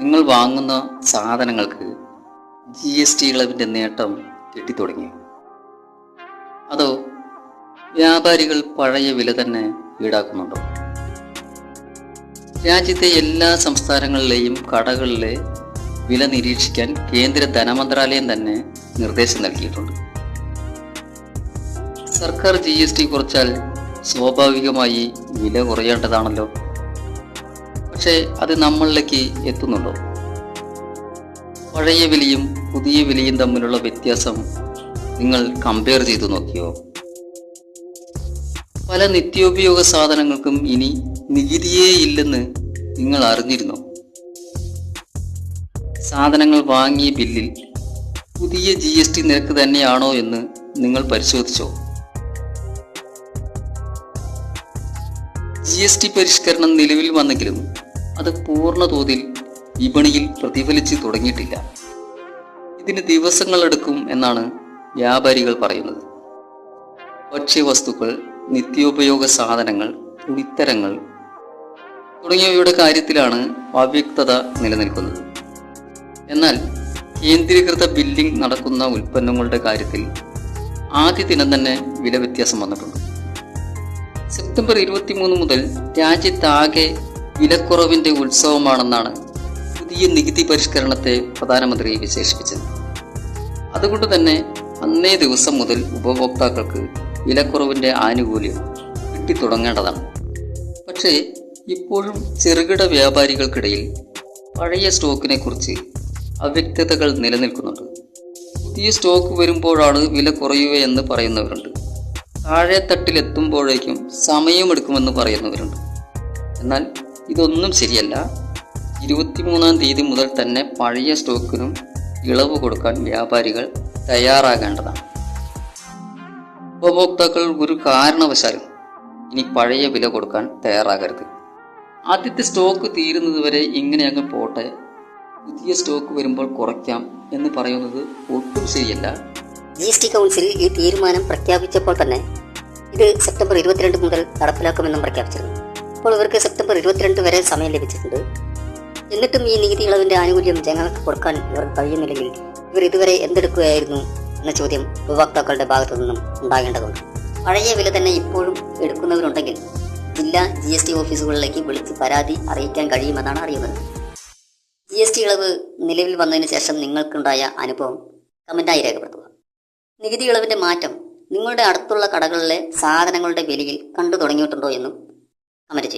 നിങ്ങൾ വാങ്ങുന്ന സാധനങ്ങൾക്ക് ജി എസ് ടി ഇളവിന്റെ നേട്ടം കിട്ടിത്തുടങ്ങി. അതോ വ്യാപാരികൾ പഴയ വില തന്നെ ഈടാക്കുന്നുണ്ടോ? രാജ്യത്തെ എല്ലാ സംസ്ഥാനങ്ങളിലെയും കടകളിലെ വില നിരീക്ഷിക്കാൻ കേന്ദ്ര ധനമന്ത്രാലയം തന്നെ നിർദ്ദേശം നൽകിയിട്ടുണ്ട്. സർക്കാർ ജി എസ് ടി കുറച്ചാൽ സ്വാഭാവികമായി വില കുറയേണ്ടതാണല്ലോ. പക്ഷേ അത് നമ്മളിലേക്ക് എത്തുന്നുണ്ടോ? പഴയ വിലയും പുതിയ വിലയും തമ്മിലുള്ള വ്യത്യാസം നിങ്ങൾ കമ്പയർ ചെയ്തു നോക്കിയോ? പല നിത്യോപയോഗ സാധനങ്ങൾക്കും ഇനി നികുതിയേ ഇല്ലെന്ന് നിങ്ങൾ അറിഞ്ഞിരുന്നോ? സാധനങ്ങൾ വാങ്ങിയ ബില്ലിൽ പുതിയ ജി എസ് ടി നിരക്ക് തന്നെയാണോ എന്ന് നിങ്ങൾ പരിശോധിച്ചോ? ജി എസ് ടി പരിഷ്കരണം നിലവിൽ വന്നെങ്കിലും അത് പൂർണ തോതിൽ വിപണിയിൽ പ്രതിഫലിച്ചു തുടങ്ങിയിട്ടില്ല. ഇതിന് ദിവസങ്ങളെടുക്കും എന്നാണ് വ്യാപാരികൾ പറയുന്നത്. ഭക്ഷ്യവസ്തുക്കൾ നിത്യോപയോഗ സാധനങ്ങൾ തുണിത്തരങ്ങൾ തുടങ്ങിയവയുടെ കാര്യത്തിലാണ് അവ്യക്തത നിലനിൽക്കുന്നത്. എന്നാൽ കേന്ദ്രീകൃത ബില്ലിംഗ് നടക്കുന്ന ഉൽപ്പന്നങ്ങളുടെ കാര്യത്തിൽ ആദ്യ ദിനം തന്നെ വില വ്യത്യാസം വന്നിട്ടുണ്ട്. സെപ്റ്റംബർ ഇരുപത്തിമൂന്ന് മുതൽ രാജ്യത്താകെ വിലക്കുറവിന്റെ ഉത്സവമാണെന്നാണ് പുതിയ നികുതി പരിഷ്കരണത്തെ പ്രധാനമന്ത്രി വിശേഷിപ്പിച്ചത്. അതുകൊണ്ട് തന്നെ അന്നേ ദിവസം മുതൽ ഉപഭോക്താക്കൾക്ക് വിലക്കുറവിന്റെ ആനുകൂല്യം കിട്ടിത്തുടങ്ങേണ്ടതാണ്. പക്ഷേ ഇപ്പോഴും ചെറുകിട വ്യാപാരികൾക്കിടയിൽ പഴയ സ്റ്റോക്കിനെ കുറിച്ച് അവ്യക്തതകൾ നിലനിൽക്കുന്നുണ്ട്. പുതിയ സ്റ്റോക്ക് വരുമ്പോഴാണ് വില കുറയുകയെന്ന് പറയുന്നവരുണ്ട്. താഴെ താഴെത്തട്ടിലെത്തുമ്പോഴേക്കും സമയമെടുക്കുമെന്ന് പറയുന്നവരുണ്ട്. എന്നാൽ ഇതൊന്നും ശരിയല്ല. ഇരുപത്തിമൂന്നാം തീയതി മുതൽ തന്നെ പഴയ സ്റ്റോക്കിനും ഇളവ് കൊടുക്കാൻ വ്യാപാരികൾ തയ്യാറാകേണ്ടതാണ്. ഉപഭോക്താക്കൾ ഒരു കാരണവശാലും ഇനി പഴയ വില കൊടുക്കാൻ തയ്യാറാകരുത്. ആദ്യത്തെ സ്റ്റോക്ക് തീരുന്നതുവരെ ഇങ്ങനെ അങ്ങ് പോട്ടെ. പുതിയ സ്റ്റോക്ക് വരുമ്പോൾ കുറയ്ക്കാം എന്ന് പറയുന്നത് ഒട്ടും ശരിയല്ല. ജി എസ് ടി കൗൺസിൽ ഈ തീരുമാനം പ്രഖ്യാപിച്ചപ്പോൾ തന്നെ ഇത് സെപ്റ്റംബർ ഇരുപത്തിരണ്ട് മുതൽ നടപ്പിലാക്കുമെന്നും പ്രഖ്യാപിച്ചിരുന്നു. അപ്പോൾ ഇവർക്ക് സെപ്റ്റംബർ ഇരുപത്തിരണ്ട് വരെ സമയം ലഭിച്ചിട്ടുണ്ട്. എന്നിട്ടും ഈ നികുതി ഇളവിന്റെ ആനുകൂല്യം ജനങ്ങൾക്ക് കൊടുക്കാൻ ഇവർക്ക് കഴിയുന്നില്ലെങ്കിൽ ഇവർ ഇതുവരെ എന്തെടുക്കുകയായിരുന്നു എന്ന ചോദ്യം ഉപഭോക്താക്കളുടെ ഭാഗത്തു നിന്നും ഉണ്ടാകേണ്ടതുണ്ട്. പഴയ വില തന്നെ ഇപ്പോഴും എടുക്കുന്നവരുണ്ടെങ്കിൽ ജില്ലാ ജി എസ് ടി ഓഫീസുകളിലേക്ക് വിളിച്ച് പരാതി അറിയിക്കാൻ കഴിയുമെന്നാണ് അറിയുന്നത്. ജി എസ് ടി ഇളവ് നിലവിൽ വന്നതിന് ശേഷം നിങ്ങൾക്കുണ്ടായ അനുഭവം കമന്റായി രേഖപ്പെടുത്തുക. നികുതി ഇളവിന്റെ മാറ്റം നിങ്ങളുടെ അടുത്തുള്ള കടകളിലെ സാധനങ്ങളുടെ വിലയിൽ കണ്ടു തുടങ്ങിയിട്ടുണ്ടോ എന്നും കമന്റ് ചെയ്യുക